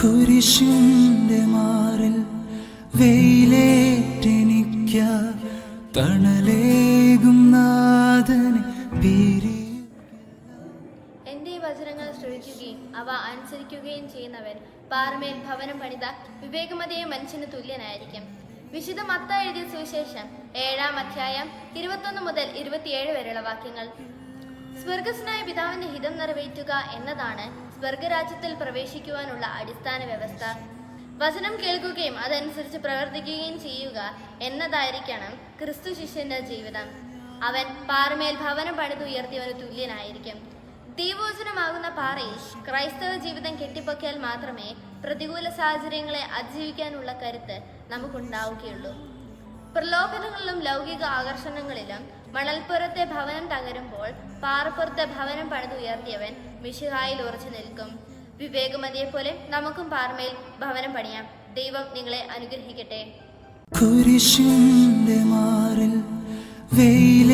കുരിശിന്റെ മാറിൽ വെയിലേറ്റെനിക്ക തണലേകും നാഥനെ പിരി എന്റെ വചനങ്ങൾ ശ്രവിക്കുകയും അവ അനുസരിക്കുകയും ചെയ്യുന്നവൻ പാറമേൽ ഭവനം പണിത വിവേകമതയെ മനുഷ്യന് തുല്യനായിരിക്കും. വിശുദ്ധ മത്ത എഴുതിയ സുവിശേഷം ഏഴാം അധ്യായം ഇരുപത്തൊന്ന് മുതൽ ഇരുപത്തിയേഴ് വരെയുള്ള വാക്യങ്ങൾ. സ്വർഗസ്നായ പിതാവിന്റെ ഹിതം നിറവേറ്റുക എന്നതാണ് സ്വർഗരാജ്യത്തിൽ പ്രവേശിക്കുവാനുള്ള അടിസ്ഥാന വ്യവസ്ഥ. വചനം കേൾക്കുകയും അതനുസരിച്ച് പ്രവർത്തിക്കുകയും ചെയ്യുക എന്നതായിരിക്കണം ക്രിസ്തു ശിഷ്യന്റെ ജീവിതം. അവൻ പാറമേൽ ഭവനം പണിതുയർത്തിയവന് തുല്യനായിരിക്കും. ദൈവോചനമാകുന്ന പാറയിൽ ക്രൈസ്തവ ജീവിതം കെട്ടിപ്പൊക്കിയാൽ മാത്രമേ പ്രതികൂല സാഹചര്യങ്ങളെ അതിജീവിക്കാനുള്ള കരുത്ത് നമുക്കുണ്ടാവുകയുള്ളൂ. പ്രലോഭനങ്ങളിലും ലൗകിക ആകർഷണങ്ങളിലും മണൽപ്പുറത്തെ ഭവനം തകരുമ്പോൾ പാറപ്പുറത്തെ ഭവനം പണിതുയർത്തിയവൻ മിഷിഹായിൽ ഉറച്ചു നിൽക്കും. വിവേകമതിയെ പോലെ നമുക്കും പാറമേൽ ഭവനം പണിയാം. ദൈവം നിങ്ങളെ അനുഗ്രഹിക്കട്ടെ. കുരിശിന്റെ പിരി